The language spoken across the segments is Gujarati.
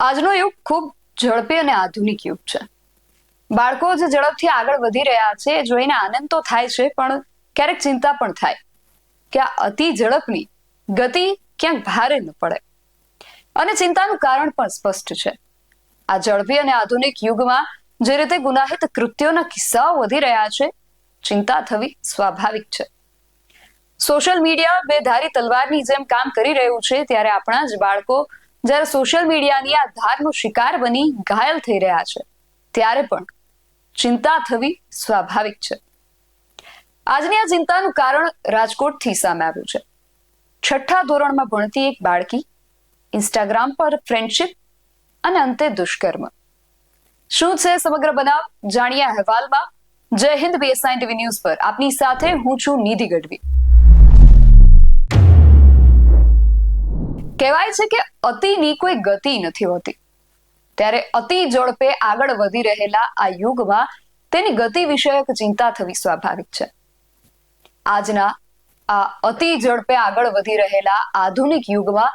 આજનો યુગ ખૂબ ઝડપી અને આધુનિક યુગ છે. બાળકો જે ઝડપથી આગળ વધી રહ્યા છે જોઈને આનંદ તો થાય છે, પણ ક્યારેક ચિંતા પણ થાય કે આ અતિ ઝડપની ગતિ ક્યાંક ભારે ન પડે. અને ચિંતાનું કારણ પણ સ્પષ્ટ છે. આ ઝડપી અને આધુનિક યુગમાં જે રીતે ગુનાહિત કૃત્યોના કિસ્સાઓ વધી રહ્યા છે, ચિંતા થવી સ્વાભાવિક છે. સોશિયલ મીડિયા બે ધારી તલવારની જેમ કામ કરી રહ્યું છે, ત્યારે આપણા જ બાળકો જ્યારે સોશિયલ મીડિયાની આ ધારનો શિકાર બની ઘાયલ થઈ રહ્યા છે, ત્યારે પણ ચિંતા થવી સ્વાભાવિક છે. આજની આ ચિંતાનું કારણ રાજકોટથી સામે આવ્યું છે. છઠ્ઠા ધોરણમાં ભણતી એક બાળકી ઇન્સ્ટાગ્રામ પર ફ્રેન્ડશિપ અને અંતે દુષ્કર્મ. શું છે સમગ્ર બનાવ? જાણીએ અહેવાલમાં. જય હિન્દ બીએસઆઈ ટીવી ન્યૂઝ પર. આપની સાથે હું છું નિધિ ગઢવી. કહેવાય છે કે અતિની કોઈ ગતિ નથી હોતી. ત્યારે અતિ ઝડપે આગળ વધી રહેલા આ યુગમાં તેની ગતિ વિષયક ચિંતા થવી સ્વાભાવિક છે. આજના આ અતિ ઝડપે આગળ વધી રહેલા આધુનિક યુગમાં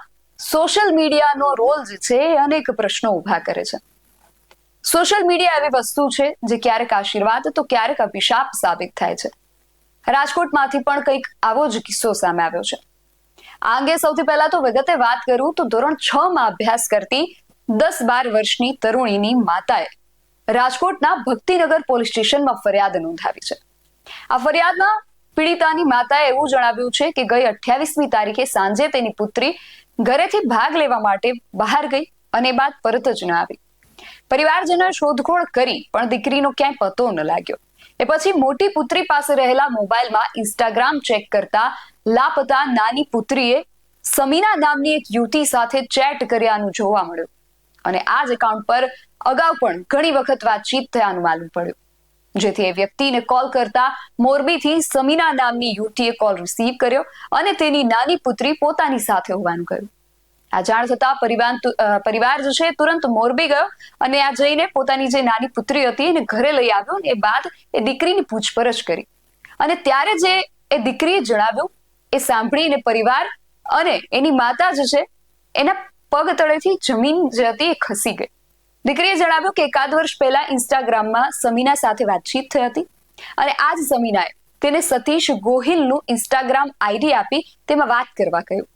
સોશિયલ મીડિયાનો રોલ જે છે એ અનેક પ્રશ્નો ઊભા કરે છે. સોશિયલ મીડિયા એવી વસ્તુ છે જે ક્યારેક આશીર્વાદ, તો ક્યારેક અભિશાપ સાબિત થાય છે. રાજકોટમાંથી પણ કંઈક આવો જ કિસ્સો સામે આવ્યો છે. આ અંગે સૌથી પહેલા તો વિગતે વાત કરું તો ધોરણ છ માં અભ્યાસ કરતી દસ બાર વર્ષની તરુણીની માતાએ રાજકોટના ભક્તિનગર પોલીસ સ્ટેશનમાં ફરિયાદ નોંધાવી છે. આ ફરિયાદમાં પીડિતાની માતાએ એવું જણાવ્યું છે કે ગઈ અઠ્યાવીસમી તારીખે સાંજે તેની પુત્રી ઘરેથી ભાગ લેવા માટે બહાર ગઈ અને બાદ પરત જ ન આવી. પરિવારજનોએ શોધખોળ કરી, પણ દીકરીનો ક્યાંય પતો ન લાગ્યો. એ પછી મોટી પુત્રી પાસે રહેલા મોબાઈલમાં ઇન્સ્ટાગ્રામ ચેક કરતા લાપતા નાની પુત્રીએ સમીના નામની એક યુવતી સાથે ચેટ કર્યાનું જોવા મળ્યું અને આ જ એકાઉન્ટ પર અગાઉ પણ ઘણી વખત વાતચીત થયાનું માલુમ પડ્યું, જેથી એ વ્યક્તિને કોલ કરતા મોરબીથી સમીના નામની યુવતીએ કોલ રિસીવ કર્યો અને તેની નાની પુત્રી પોતાની સાથે હોવાનું કહ્યું. આ જાણ થતા પરિવાર પરિવાર જે છે તુરંત મોરબી ગયો અને આ જઈને પોતાની જે નાની પુત્રી હતી એને ઘરે લઈ આવ્યો અને એ બાદ એ દીકરીની પૂછપરછ કરી. અને ત્યારે જે એ દીકરીએ જણાવ્યું એ સાંભળીને પરિવાર અને એની માતા જે છે, એના પગ તળેથી જમીન જતી એ ખસી ગઈ. દીકરીએ જણાવ્યું કે એકાદ વર્ષ પહેલા ઇન્સ્ટાગ્રામમાં સમીના સાથે વાતચીત થઈ હતી અને આ જ સમીનાએ તેને સતીશ ગોહિલનું ઇન્સ્ટાગ્રામ આઈડી આપી તેમાં વાત કરવા કહ્યું.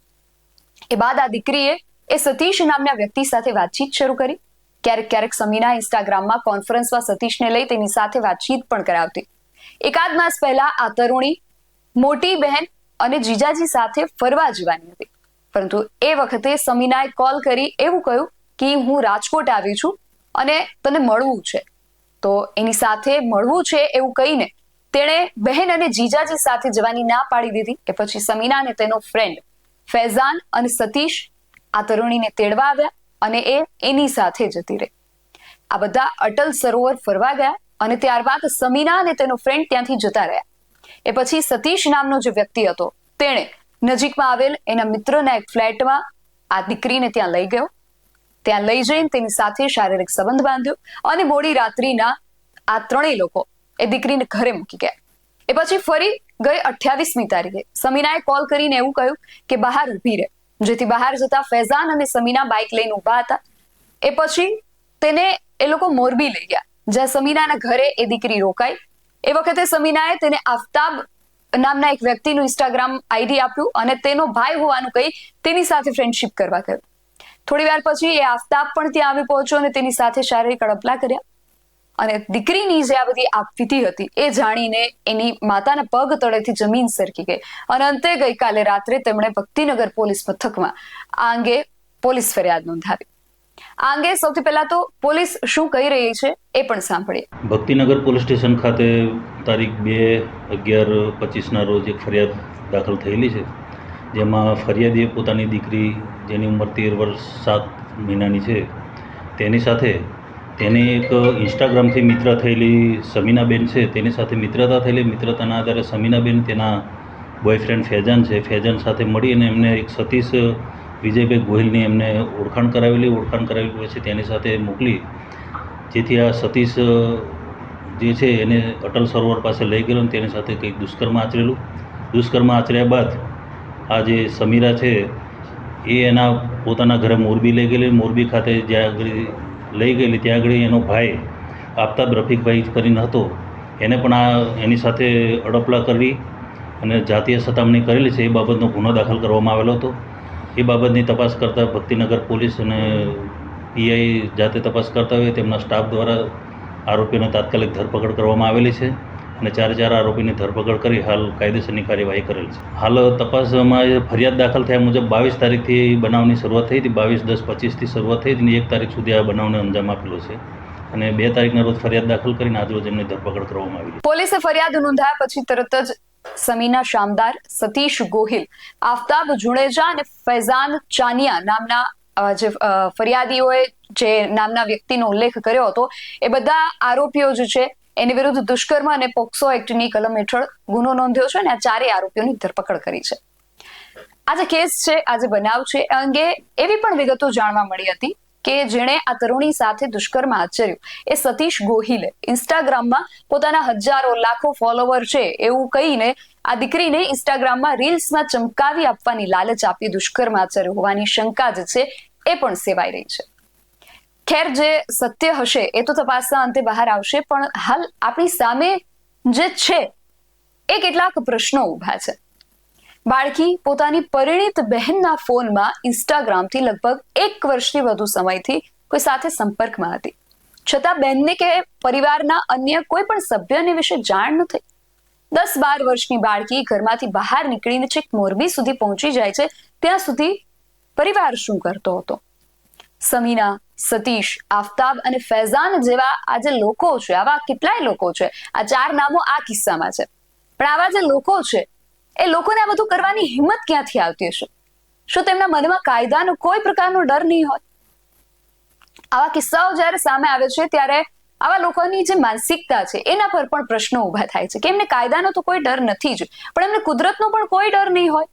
એ બાદ આ દીકરીએ એ સતીશ નામના વ્યક્તિ સાથે વાતચીત શરૂ કરી. ક્યારેક ક્યારેક સમીના ઇન્સ્ટાગ્રામમાં કોન્ફરન્સમાં સતીશને લઈ તેની સાથે વાતચીત પણ કરાવતી. એકાદ માસ પહેલા આ તરુણી મોટી બહેન અને જીજાજી સાથે ફરવા જવાની હતી. પરંતુ એ વખતે સમીનાએ કોલ કરી એવું કહ્યું કે હું રાજકોટ આવી છું અને તને મળવું છે. તો એની સાથે મળવું છે એવું કહીને તેણે બહેન અને જીજાજી સાથે જવાની ના પાડી દીધી. એ પછી સમીના અને તેનો ફ્રેન્ડ ફૈઝાન અને સતીશ આ તરુણીને તેડવા આવ્યા અને એ એની સાથે જતી રહી. આ બધા અટલ સરોવર ફરવા ગયા અને ત્યારબાદ સમીના અને તેનો ફ્રેન્ડ ત્યાંથી જતા રહ્યા. એ પછી સતીશ નામનો જે વ્યક્તિ હતો, તેણે નજીકમાં આવેલ એના મિત્રના એક ફ્લેટમાં આ દીકરીને ત્યાં લઈ ગયો. ત્યાં લઈ જઈને તેની સાથે શારીરિક સંબંધ બાંધ્યો અને મોડી રાત્રિના આ ત્રણેય લોકો એ દીકરીને ઘરે મૂકી ગયા. એ પછી ફરી ગઈ અઠ્યાવીસમી તારીખે. સમીનાએ કોલ કરીને એવું કહ્યું કે બહાર ઊભી રહે. જેથી બહાર જતા ફૈઝાન અને સમીના બાઇક લઈને ઊભા હતા. એ પછી તેને એ લોકો મોરબી લઈ ગયા, જ્યાં સમીનાના ઘરે એ દીકરી રોકાઈ એ વખતે સમીનાએ તેને આફતાબ નામના એક વ્યક્તિનું ઇન્સ્ટાગ્રામ આઈડી આપ્યું અને તેનો ભાઈ હોવાનું કહી તેની સાથે ફ્રેન્ડશિપ કરવા કહ્યું થોડી વાર પછી એ આફતાબ પણ ત્યાં આવી પહોંચ્યો અને તેની સાથે શારીરિક અડપલા કર્યા. અને દીકરીની જે આ બધી આપવીતી હતી એ જાણીને એની માતાના પગ તળેથી જમીન સરકી ગઈ. અને અંતે ગઈકાલે રાત્રે તેમણે ભક્તિનગર પોલીસ મથકમાં આ અંગે પોલીસ ફરિયાદ નોંધાવી. આ અંગે સૌથી પહેલા તો પોલીસ શું કહી રહી છે એ પણ સાંભળીએ. ભક્તિનગર પોલીસ સ્ટેશન ખાતે તારીખ બે અગિયાર પચીસના રોજ એક ફરિયાદ દાખલ થયેલી છે. જેમાં ફરિયાદીએ પોતાની દીકરી જેની ઉંમર તેર વર્ષ સાત મહિનાની છે. તેની સાથે તેની એક ઇન્સ્ટાગ્રામથી મિત્ર થયેલી સમીનાબેન છે. તેની સાથે મિત્રતા થયેલી, મિત્રતાના આધારે સમીનાબેન તેના બોયફ્રેન્ડ ફેજાન છે. ફેજાન સાથે મળી અને એમને એક સતીશ વિજયભાઈ ગોહિલની એમને ઓળખાણ કરાવેલી ઓળખાણ કરાવેલી પછી તેની સાથે મોકલી. જેથી આ સતીશ જે છે એને અટલ સરોવર પાસે લઈ ગયેલો અને તેની સાથે કંઈક દુષ્કર્મ આચરેલું. દુષ્કર્મ આચર્યા બાદ આ જે સમીરા છે, એ એના પોતાના ઘરે મોરબી લઈ ગયેલી. મોરબી ખાતે જ્યાં આગળ લઈ ગયેલી, ત્યાં આગળ એનો ભાઈ આફતાબ રફીકભાઈ કરીને હતો. એને પણ આ એની સાથે અડપલા કરવી અને જાતીય સતામણી કરેલી છે. એ બાબતનો ગુનો દાખલ કરવામાં આવેલો હતો. એ બાબતની તપાસ કરતા ભક્તિનગર પોલીસ અને પીઆઈ જાતે તપાસ કરતા હોય તેમના સ્ટાફ દ્વારા આરોપીઓને તાત્કાલિક ધરપકડ કરવામાં આવેલી છે અને ચાર ચાર આરોપીની ધરપકડ કરી હાલ કાયદેસરની કાર્યવાહી કરેલ છે. હાલ તપાસમાં ફરિયાદ દાખલ થયા મુજબ બાવીસ તારીખથી બનાવની શરૂઆત થઈ હતી, બાવીસ દસ પચીસથી શરૂઆત થઈ હતી અને એક તારીખ સુધી આ બનાવને અંજામ આપેલો છે અને બે તારીખના રોજ ફરિયાદ દાખલ કરીને આજરોજ એમની ધરપકડ કરવામાં આવી પોલીસે ફરિયાદ નોંધાયા પછી તરત જ સમીના શામદાર, સતીશ ગોહિલ, આફતાબ જુણેજા અને ફૈઝાન ચાનિયા નામના જે ફરિયાદીઓએ જે નામના વ્યક્તિનો ઉલ્લેખ કર્યો હતો, એ બધા આરોપીઓ જે છે. એની વિરુદ્ધ દુષ્કર્મ અને પોક્સો એક્ટની કલમ હેઠળ ગુનો નોંધ્યો છે અને આ ચારેય આરોપીઓની ધરપકડ કરી છે. આ જે કેસ છે, આ જે બનાવ છે, એ અંગે એવી પણ વિગતો જાણવા મળી હતી કે જેણે આ તરુણી સાથે દુષ્કર્મ આચર્યું. એ સતીશ ગોહિલે ઇન્સ્ટાગ્રામમાં પોતાના હજારો લાખો ફોલોવર છે એવું કહીને આ દીકરીને ઇન્સ્ટાગ્રામમાં રીલ્સમાં ચમકાવી આપવાની લાલચ આપી દુષ્કર્મ આચર્યું હોવાની શંકા જે છે, એ પણ સેવાઈ રહી છે. ખેર જે સત્ય હશે એ તો તપાસના અંતે બહાર આવશે, પણ હાલ આપણી સામે જે છે, એ કેટલાક પ્રશ્નો ઊભા છે. બાળકી પોતાની પરિણીત બહેનના ફોનમાં ઇન્સ્ટાગ્રામથી લગભગ એક વર્ષથી વધુ સમયથી કોઈ સાથે સંપર્કમાં હતી. છતાં બહેનને કે પરિવારના અન્ય કોઈ પણ સભ્યને વિશે જાણ નથી. દસ બાર વર્ષની બાળકી ઘરમાંથી બહાર નીકળીને છેક મોરબી સુધી પહોંચી જાય છે, ત્યાં સુધી પરિવાર શું કરતો હતો? સમીના, સતીશ, આફતાબ અને ફૈઝાન જેવા આ જે લોકો છે, આવા કેટલાય લોકો છે. આ ચાર નામો આ કિસ્સામાં છે. પણ આવા જે લોકો છે એ લોકોને આ બધું કરવાની હિંમત ક્યાંથી આવતી હશે? શું તેમના મનમાં કાયદાનો કોઈ પ્રકારનો ડર નહીં હોય? આવા કિસ્સાઓ જ્યારે સામે આવે છે, ત્યારે આવા લોકોની જે માનસિકતા છે, એના પર પણ પ્રશ્નો ઊભા થાય છે કે એમને કાયદાનો તો કોઈ ડર નથી જ, પણ એમને કુદરતનો પણ કોઈ ડર નહીં હોય.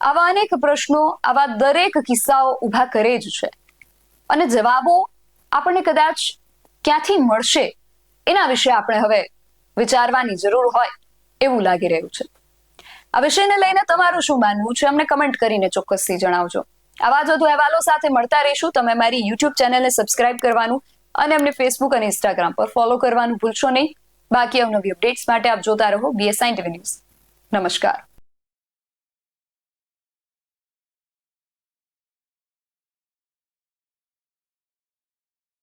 આવા અનેક પ્રશ્નો, આવા દરેક કિસ્સાઓ ઊભા કરે જ છે. અને જવાબો આપણને કદાચ ક્યાંથી મળશે, એના વિશે આપણે હવે વિચારવાની જરૂર હોય એવું લાગી રહ્યું છે. આ વિષયને લઈને તમારું શું માનવું છે? અમને કમેન્ટ કરીને ચોક્કસથી જણાવજો. આવા જ વધુ અહેવાલો સાથે મળતા રહીશું. તમે મારી યુટ્યુબ ચેનલને સબસ્ક્રાઇબ કરવાનું અને અમને ફેસબુક અને ઇન્સ્ટાગ્રામ પર ફોલો કરવાનું ભૂલશો નહીં. બાકી અવનવી અપડેટ્સ માટે આપ જોતા રહો બીએસઆઈ ટીવી ન્યૂઝ નમસ્કાર.